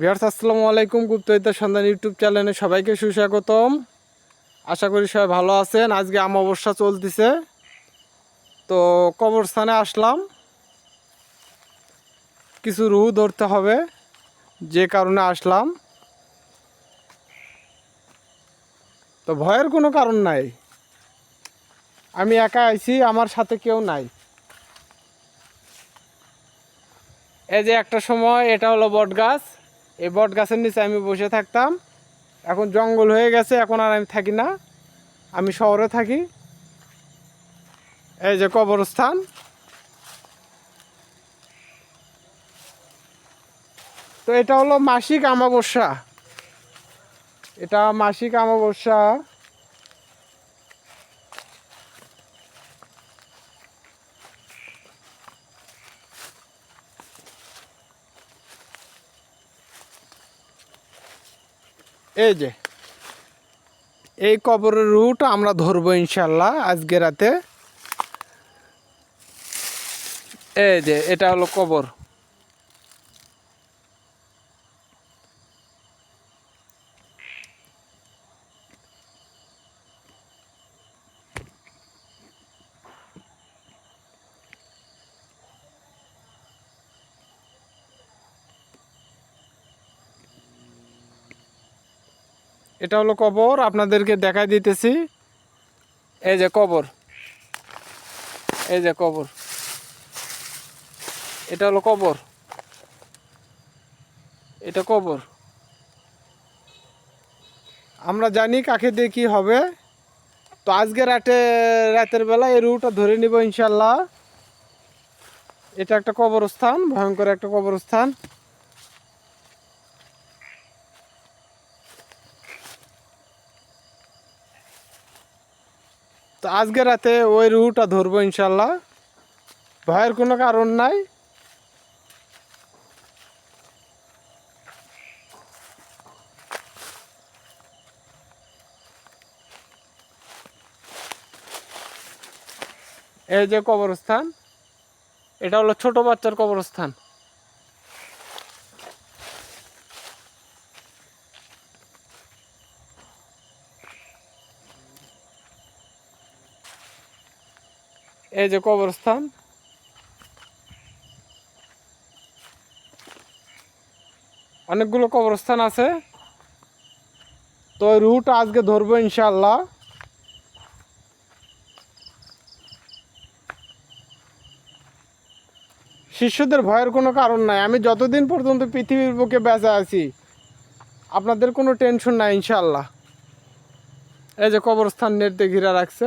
বিহার আসসালামু আলাইকুম গুপ্তহিতা সন্ধান ইউটিউব চ্যানেলে সবাইকে সুস্বাগতম। আশা করি সবাই ভালো আছেন। আজকে অমাবস্যা চলতেছে। তো কবরস্থানে আসলাম। কিছু রুহু ধরতে হবে। যে কারণে আসলাম। তো ভয়ের কোনো কারণ নাই। আমি একা আইছি, আমার সাথে কেউ নাই। এই যে একটা সময়, এটা হলো বট গাছ এই বট গাছের নিচে আমি বসে থাকতাম। এখন জঙ্গল হয়ে গেছে, এখন আর আমি থাকি না। আমি শহরে থাকি। এই যে কবরস্থান। তো এটা হলো মাসিক আমাবস্যা। এটা মাসিক আমাবস্যা। এই যে, এই কবরের রুট আমরা ধরবো ইনশাল্লাহ আজকে রাতে। এই যে, এটা হলো কবর। এটা হলো কবর, আপনাদেরকে দেখাই দিতেছি। এই যে কবর। এই যে কবর। এটা হলো কবর। এটা কবর। আমরা জানি কাকে দিয়ে কি হবে। তো আজকে রাতে, রাতের বেলা এই রুটা ধরে নিব ইনশাল্লাহ। এটা একটা কবরস্থান, ভয়ঙ্কর একটা কবরস্থান। তো আজকে রাতে ওই রুটা ধরবো ইনশাল্লাহ। ভয়ের কোনো কারণ নাই। এই যে কবরস্থান, এটা হলো ছোট বাচ্চার কবরস্থান। এই যে কবরস্থান। অনেকগুলো কবরস্থান আছে। তো রুট আজকে ধরবো ইনশাল্লাহ শিষ্যদের ভয়ের কোনো কারণ নাই। আমি যতদিন পর্যন্ত পৃথিবীর বুকে বেঁচে আছি, আপনাদের কোনো টেনশন নাই ইনশাল্লাহ এই যে কবরস্থান নেট দিয়ে ঘিরা রাখছে।